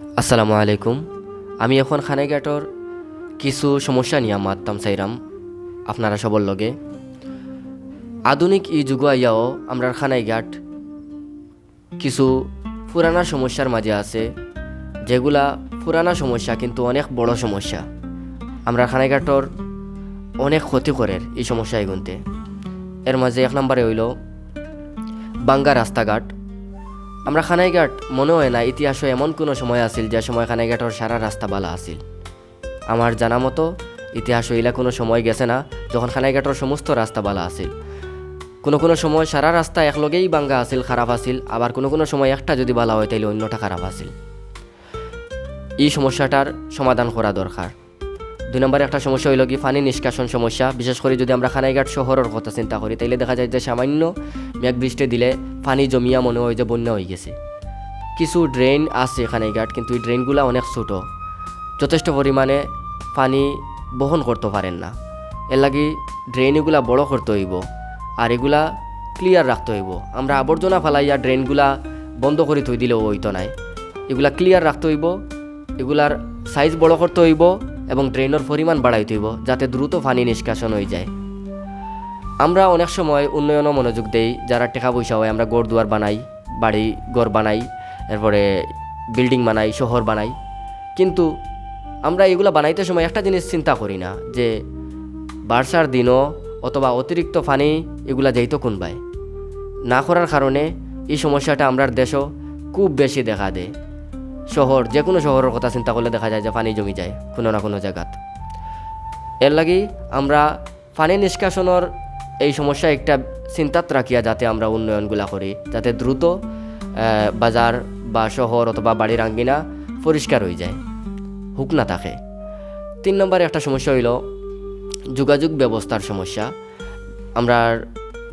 আসসালামু আলাইকুম। আমি এখন খানাইঘাটর কিছু সমস্যা নিয়ে মারতাম চাইরাম আপনারা সবর লগে। আধুনিক ই যুগ আইয়াও আমরা খানাইঘাট কিছু পুরানা সমস্যার মাঝে আছে, যেগুলা পুরানা সমস্যা কিন্তু অনেক বড় সমস্যা। আমরা খানাইঘাটর অনেক ক্ষতি করে এই সমস্যা এগুনতে এর মাঝে এক নম্বরে হইল বাঙ্গা রাস্তাঘাট। আমরা খানাইঘাট মনে হয় না ইতিহাসও এমন কোনো সময় আছিল যে সময় খানাইঘাটর সারা রাস্তা বালা আছিল। আমার জানা মতো ইতিহাস হইলা কোনো সময় গেছে না যখন খানাইঘাটর সমস্ত রাস্তা বালা আছিল। কোনো কোনো সময় সারা রাস্তা একলগেই বাঙ্গা আছিল, খারাপ আছিল, আবার কোনো কোনো সময় একটা যদি বালা হয় তাইলে অন্যটা খারাপ আছিল। এই সমস্যাটার সমাধান করা দরকার। দুই নম্বরে একটা সমস্যা হইল কি পানি নিষ্কাশন সমস্যা। বিশেষ করে যদি আমরা খানাইঘাট শহরের কথা চিন্তা করি, তাইলে দেখা যায় যে সামান্য মেঘ বৃষ্টি দিলে পানি জমিয়া মনে হয় যে বন্যা হয়ে গেছে। কিছু ড্রেন আছে খানাইঘাট, কিন্তু এই ড্রেনগুলো অনেক ছোটো। যথেষ্ট পরিমাণে পানি বহন করতে পারেন না। এর লাগি ড্রেনগুলা বড় করতে হইব আর এগুলা ক্লিয়ার রাখতে হইব। আমরা আবর্জনা ফেলাইয়া ড্রেনগুলা বন্ধ করে থই দিলেও হইতো নাই। এগুলা ক্লিয়ার রাখতে হইব, এগুলার সাইজ বড় করতে হইব এবং ড্রেনের পরিমাণ বাড়াইতে হইব যাতে দ্রুত পানি নিষ্কাশন হয়ে যায়। আমরা অনেক সময় উন্নয়নও মনোযোগ দেই, যারা টাকা পয়সা হয় আমরা গড় দুয়ার বানাই, বাড়ি, ঘর বানাই, এরপরে বিল্ডিং বানাই, শহর বানাই। কিন্তু আমরা এগুলো বানাইতে সময় একটা জিনিস চিন্তা করি না, যে বার্ষার দিনও অথবা অতিরিক্ত পানি এগুলা যাইতো কোনবাই না করার কারণে এই সমস্যাটা আমরার দেশও খুব বেশি দেখা দেয়। শহর, যে কোনো শহরের কথা চিন্তা করলে দেখা যায় যে পানি জমি যায়, কোনো না কোনো জায়গাত। এর লাগি আমরা পানি নিষ্কাশনের এই সমস্যা একটা চিন্তাত রাখিয়া যাতে আমরা উন্নয়নগুলা করি, যাতে দ্রুত বাজার বা শহর অথবা বাড়ির আঙ্গিনা পরিষ্কার হয়ে যায়। হুক না থাকে তিন নম্বরে একটা সমস্যা হইল যোগাযোগ ব্যবস্থার সমস্যা। আমরা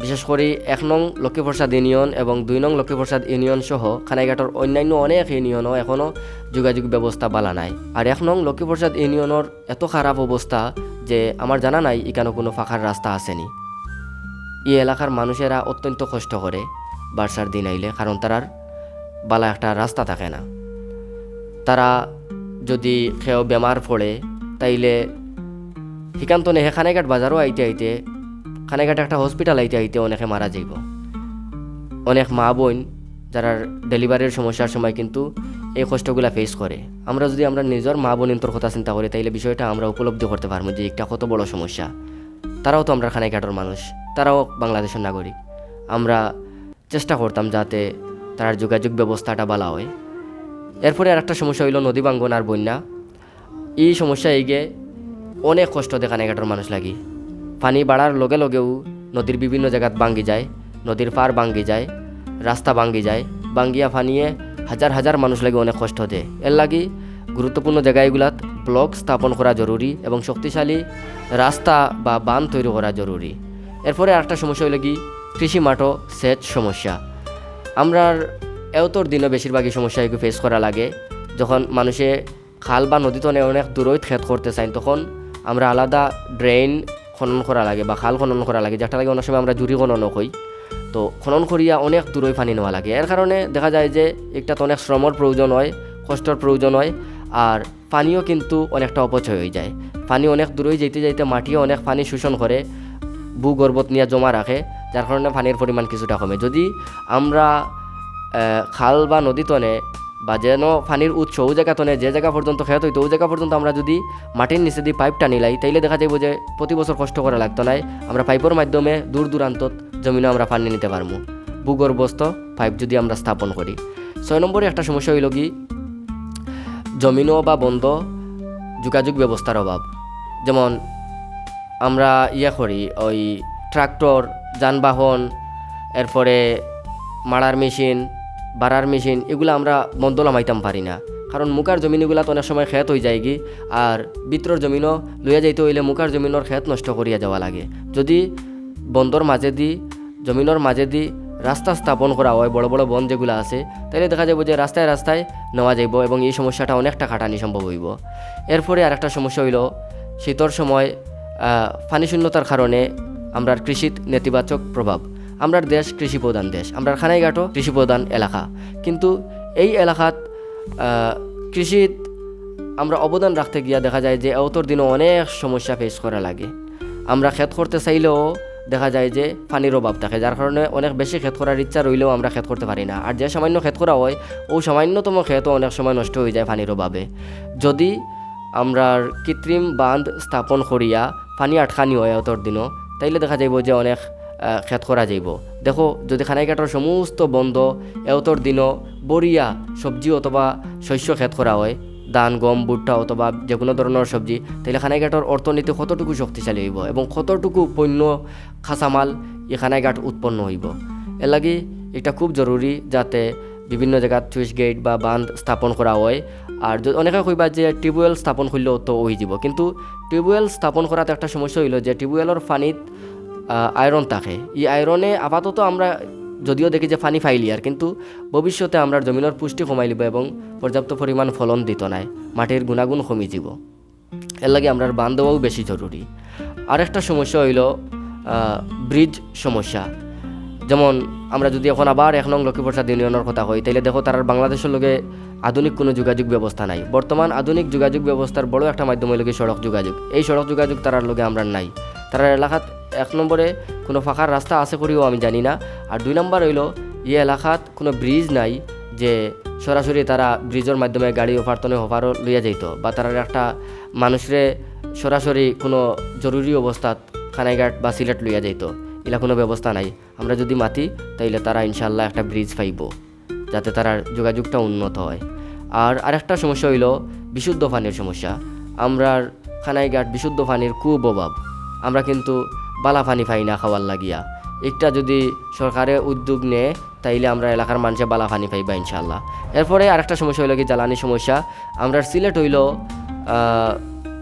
বিশেষ করে এক নং লক্ষ্মীপ্রসাদ ইউনিয়ন এবং দুই নং লক্ষ্মীপ্রসাদ ইউনিয়ন সহ খানাইঘাটর অন্যান্য অনেক ইউনিয়নও এখনও যোগাযোগ ব্যবস্থা বালা নাই। আর এক নং লক্ষ্মীপ্রসাদ ইউনিয়নের এত খারাপ অবস্থা যে আমার জানা নাই এখানে কোনো ফাঁকার রাস্তা আসেনি। এই এলাকার মানুষেরা অত্যন্ত কষ্ট করে বার্ষার দিন আইলে, কারণ তারার বালা একটা রাস্তা থাকে না। তারা যদি কেউ বেমার পড়ে, তাইলে হিকান্ত নেহে খানাইঘাট বাজারও আইতে আইতে খানাইঘাট একটা হসপিটাল আইতে আইতে অনেকে মারা যাইব। অনেক মা বোন যারা ডেলিভারির সমস্যার সময় কিন্তু এই কষ্টগুলা ফেস করে। আমরা যদি আমরা নিজের মা বোনের কথা চিন্তা করি, তাইলে বিষয়টা আমরা উপলব্ধি করতে পারব যে একটা কত বড় সমস্যা। তারাও তো আমরা খানাইঘাটের মানুষ, তারাও বাংলাদেশের নাগরিক। আমরা চেষ্টা করতাম যাতে তার যোগাযোগ ব্যবস্থাটা ভালো হয়। এরপরে আর একটা সমস্যা হইল নদী ভাঙ্গন আর বন্যা। এই সমস্যা এগিয়ে অনেক কষ্ট দেখা নেগাটোর মানুষ লাগি। পানি বাড়ার লগে লগেও নদীর বিভিন্ন জায়গাত ভাঙ্গি যায়, নদীর পার ভাঙ্গি যায়, রাস্তা ভাঙ্গি যায়, ভাঙ্গিয়া ফানিয়ে হাজার হাজার মানুষ লাগে অনেক কষ্ট দেয় এর লাগি গুরুত্বপূর্ণ জায়গাগুলাত ব্লক স্থাপন করা জরুরি এবং শক্তিশালী রাস্তা বা বান তৈরি করা জরুরি। এরপরে আরেকটা সমস্যা হইল কি কৃষি মাঠও সেচ সমস্যা। আমরার এওতর দিনও বেশিরভাগই সমস্যা এগুলো ফেস করা লাগে। যখন মানুষে খাল বা নদীতে অনেক দূরই খেত করতে চাই তখন আমরা আলাদা ড্রেন খনন করা লাগে বা খাল খনন করা লাগে যেটা লাগে অনেক সময় আমরা জুড়ি খননও কই। তো খনন করিয়া অনেক দূরই পানি নেওয়া লাগে। এর কারণে দেখা যায় যে একটা তো অনেক শ্রমর প্রয়োজন হয় কষ্টর প্রয়োজন হয় আর পানিও কিন্তু অনেকটা অপচয় হয়ে যায়। পানি অনেক দূরই যেতে যেতে মাটিও অনেক পানি শোষণ করে ভূগর্ভত নিয়ে জমা রাখে যার কারণে পানির পরিমাণ কিছুটা কমে। যদি আমরা খাল বা নদী তনে বা যেন পানির উৎস ও জায়গা তনে যে জায়গা পর্যন্ত খেত হইতো, ওই জায়গা পর্যন্ত আমরা যদি মাটির নিচে দিয়ে পাইপ টানি লাই তাইলে দেখা যাইব যে প্রতি বছর কষ্ট করা লাগতো নাই। আমরা পাইপের মাধ্যমে দূর দূরান্তত জমিনে আমরা পানি নিতে পারব ভূগর্ভস্থ পাইপ যদি আমরা স্থাপন করি। ছয় নম্বরে একটা সমস্যা হইল কি? জমিনও বা বন্ধ যোগাযোগ ব্যবস্থার অভাব। যেমন আমরা ইয়ে করি, ওই ট্রাক্টর, যানবাহন, এরপরে মারার মেশিন বাড়ার মেশিন, এগুলো আমরা বন্ধ লামাইতাম পারি না। কারণ মুখার জমিনগুলা তো অনেক সময় খেত হয়ে যায় কি আর বিত্রর জমিনও লইয়া যাইতে হইলে মুখার জমিনের খেত নষ্ট করিয়া যাওয়া লাগে। যদি বন্দর মাঝে দি জমিনের মাঝে দি রাস্তা স্থাপন করা হয়, বড় বড় বন যেগুলো আছে তাহলে দেখা যাবে যে রাস্তায় রাস্তায় নেওয়া যাইব এবং এই সমস্যাটা অনেকটা খাটানি সম্ভব হইব। এরপরে আরেকটা সমস্যা হইল, শীতর সময় পানি শূন্যতার কারণে আমরা কৃষিত নেতিবাচক প্রভাব। আমরার দেশ কৃষি প্রধান দেশ আমরা খানাইঘাটও কৃষি প্রধান এলাকা। কিন্তু এই এলাকাত কৃষিত আমরা অবদান রাখতে গিয়া দেখা যায় যে অতর দিনও অনেক সমস্যা ফেস করা লাগে। আমরা ক্ষেত করতে চাইলেও দেখা যায় যে পানির অভাব থাকে, যার কারণে অনেক বেশি ক্ষেত করার ইচ্ছা রইলেও আমরা ক্ষেত করতে পারি না। আর যে সামান্য ক্ষেত করা হয়, ও সামান্যতম ক্ষেতও অনেক সময় নষ্ট হয়ে যায় পানির অভাবে। যদি আমরা কৃত্রিম বাঁধ স্থাপন করিয়া পানি আটকানি হয় অতর দিনও, তাইলে দেখা যাইব যে অনেক ক্ষেত করা যাইব। দেখো, যদি খানাইঘাটর সমস্ত বন্ধ এতর দিনও বরিয়া সবজি অথবা শস্য খেত করা হয়, ধান, গম, ভুট্টা অথবা যে কোনো ধরনের সবজি তাহলে খানাইঘাটর অর্থনীতি কতটুকু শক্তিশালী হইব এবং কতটুকু পণ্য খাসামাল এই খানাইঘাট উৎপন্ন হইব। এর লাগি এটা খুব জরুরি যাতে বিভিন্ন জায়গাত সুইচ গেট বা বাঁধ স্থাপন করা হয়। আর অনেকে কইবা যে টিউবওয়েল স্থাপন করলেও তো ওই যাব, কিন্তু টিউবওয়েল স্থাপন করাতে একটা সমস্যা হইল যে টিউবওয়েলের পানিত আয়রন থাকে। এই আয়রনে আপাতত আমরা যদিও দেখি যে পানি ফাইলি আর কিন্তু ভবিষ্যতে আমরা জমিনের পুষ্টি কমাই লিব এবং পর্যাপ্ত পরিমাণ ফলন দিত নাই। মাটির গুণাগুণ কমি যাব। এর লাগে আমরা বান দেওয়াও বেশি জরুরি। আরেকটা সমস্যা হইল ব্রিজ সমস্যা। যেমন আমরা যদি এখন আবার এক নং লক্ষ্মীপ্রসাদ ইউনিয়নের কথা কই তাহলে দেখো তার বাংলাদেশের লগে আধুনিক কোনো যোগাযোগ ব্যবস্থা নাই। বর্তমান আধুনিক যোগাযোগ ব্যবস্থার বড় একটা মাধ্যম হইল সড়ক যোগাযোগ। এই সড়ক যোগাযোগ তারার লগে আমরা নাই। তার এলাকাত এক নম্বরে কোনো ফাঁকার রাস্তা আছে করিও আমি জানি না। আর দুই নম্বর হইল, এই এলাকাত কোনো ব্রিজ নাই যে সরাসরি তারা ব্রিজের মাধ্যমে গাড়ি ওভারতনে ওভারও লইয়া যাইত বা তারা একটা মানুষরে সরাসরি কোনো জরুরি অবস্থাত খানাইঘাট বা সিলেট লইয়া যাইত। এলা কোনো ব্যবস্থা নাই। আমরা যদি মাতি, তাইলে তারা ইনশাল্লাহ একটা ব্রিজ পাইব, যাতে তার যোগাযোগটা উন্নত হয়। আর আরেকটা সমস্যা হইল, বিশুদ্ধ পানির সমস্যা। আমরার খানাইঘাট বিশুদ্ধ পানির খুব অভাব। আমরা কিন্তু বালা পানি পাই না খাওয়ার লাগিয়া। একটা যদি সরকারে উদ্যোগ নেয়, তাইলে আমরা এলাকার মানুষে বালা পানি পাইবা ইনশাল্লাহ এরপরে আরেকটা সমস্যা হইল কি, জ্বালানি সমস্যা। আমরা সিলেট হইল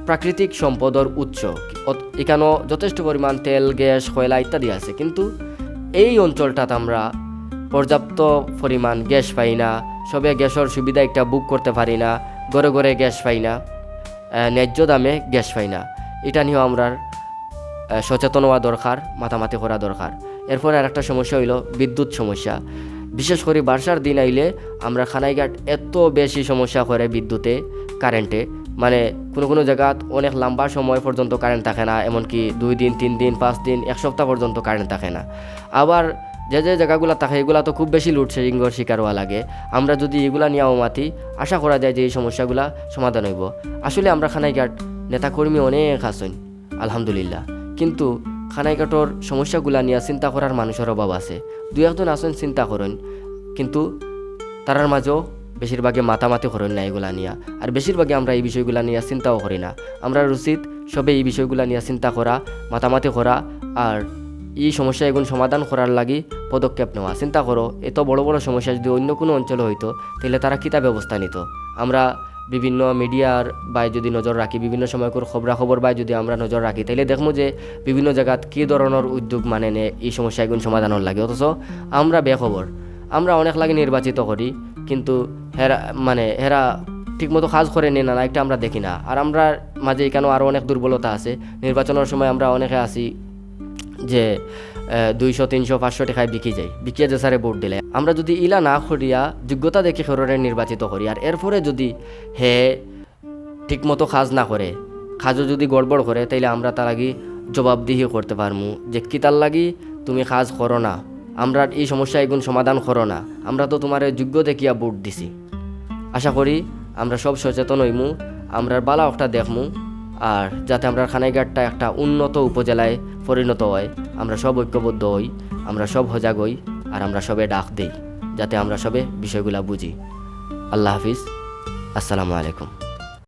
প্রাকৃতিক সম্পদর উৎস। এখানেও যথেষ্ট পরিমাণ তেল, গ্যাস, কয়লা ইত্যাদি আছে। কিন্তু এই অঞ্চলটাতে আমরা পর্যাপ্ত পরিমাণ গ্যাস পাই না। সবে গ্যাসের সুবিধা একটা বুক করতে পারি না। ঘরে ঘরে গ্যাস পাই না। ন্যায্য দামে গ্যাস পাই না। এটা নিয়েও আমরা সচেতন হওয়া দরকার, মাতামাতি করা দরকার। এরপরে আর একটা সমস্যা হইল বিদ্যুৎ সমস্যা। বিশেষ করে বর্ষার দিন আইলে আমরা খানাইঘাট এত বেশি সমস্যা করে বিদ্যুতে, কারেন্টে। মানে কোনো কোনো জায়গাত অনেক লম্বা সময় পর্যন্ত কারেন্ট থাকে না, এমনকি দুই দিন, তিন দিন, পাঁচ দিন, এক সপ্তাহ পর্যন্ত কারেন্ট থাকে না। আবার যে যে জায়গাগুলো থাকে, এগুলো তো খুব বেশি লোডশেডিংয়ের শিকার হওয়া লাগে। আমরা যদি এগুলা নিয়েও মাতি, আশা করা যায় যে এই সমস্যাগুলা সমাধান হইব। আসলে আমরা খানাইঘাট নেতাকর্মী অনেক আছেন, আলহামদুলিল্লাহ। কিন্তু খানাইঘাটর সমস্যাগুলা নিয়ে চিন্তা করার মানুষের অভাব আছে। দুই একজন আছেন চিন্তা করেন কিন্তু তারার মাঝেও বেশিরভাগে মাতামাতি করেন না এগুলা নিয়ে। আর বেশিরভাগে আমরা এই বিষয়গুলা নিয়ে চিন্তাও করি না। আমরা উচিত সবে এই বিষয়গুলা নিয়ে চিন্তা করা মাতামাতি করা আর এই সমস্যা এগুলো সমাধান করার লাগি পদক্ষেপ নেওয়া। চিন্তা করো এত বড় বড় সমস্যা যদি অন্য কোনো অঞ্চলে হইতো তাহলে তারা কিতা ব্যবস্থা নিত? আমরা বিভিন্ন মিডিয়ার বাই যদি নজর রাখি, বিভিন্ন সময়কর খবরাখবর বাই যদি আমরা নজর রাখি তাহলে দেখব যে বিভিন্ন জায়গাত কি ধরনের উদ্যোগ মানে নে এই সমস্যা এগুলো সমাধানের লাগে। অথচ আমরা বেখবর আমরা অনেক লাগে নির্বাচিত করি, কিন্তু হেরা মানে হেরা ঠিকমতো কাজ করে না না একটা আমরা দেখি না। আর আমরা মাঝে এখানেও আরও অনেক দুর্বলতা আছে। নির্বাচনের সময় আমরা অনেকে আছি যে দুইশো, তিনশো, পাঁচশো টাকায় বিকি যায়। বিকিয়ে যে স্যারে ভোট দিলে। আমরা যদি ইলা না করিয়া যোগ্যতা দেখে সররে নির্বাচিত করি আর এরপরে যদি হে ঠিকমতো কাজ না করে কাজও যদি গড়বড় করে তাইলে আমরা তার লাগি জবাবদিহি করতে পারমু। যে কি তার লাগি তুমি কাজ করো না। আমরা এই সমস্যা এগুন সমাধান করো না। আমরা তো তোমার যোগ্য দেখিয়া ভোট দিছি। আশা করি আমরা সব সচেতন হইমু। আমরা বালা একটা দেখমু। আর যাতে আমরা খানাইঘাটটা একটা উন্নত উপজেলায় পরিণত হয়, আমরা সব ঐক্যবদ্ধ হই, আমরা সব হজাগ হই, আর আমরা সবে ডাক দিই, যাতে আমরা সবে বিষয়গুলো বুঝি। আল্লাহ হাফিজ। আসসালামু আলাইকুম।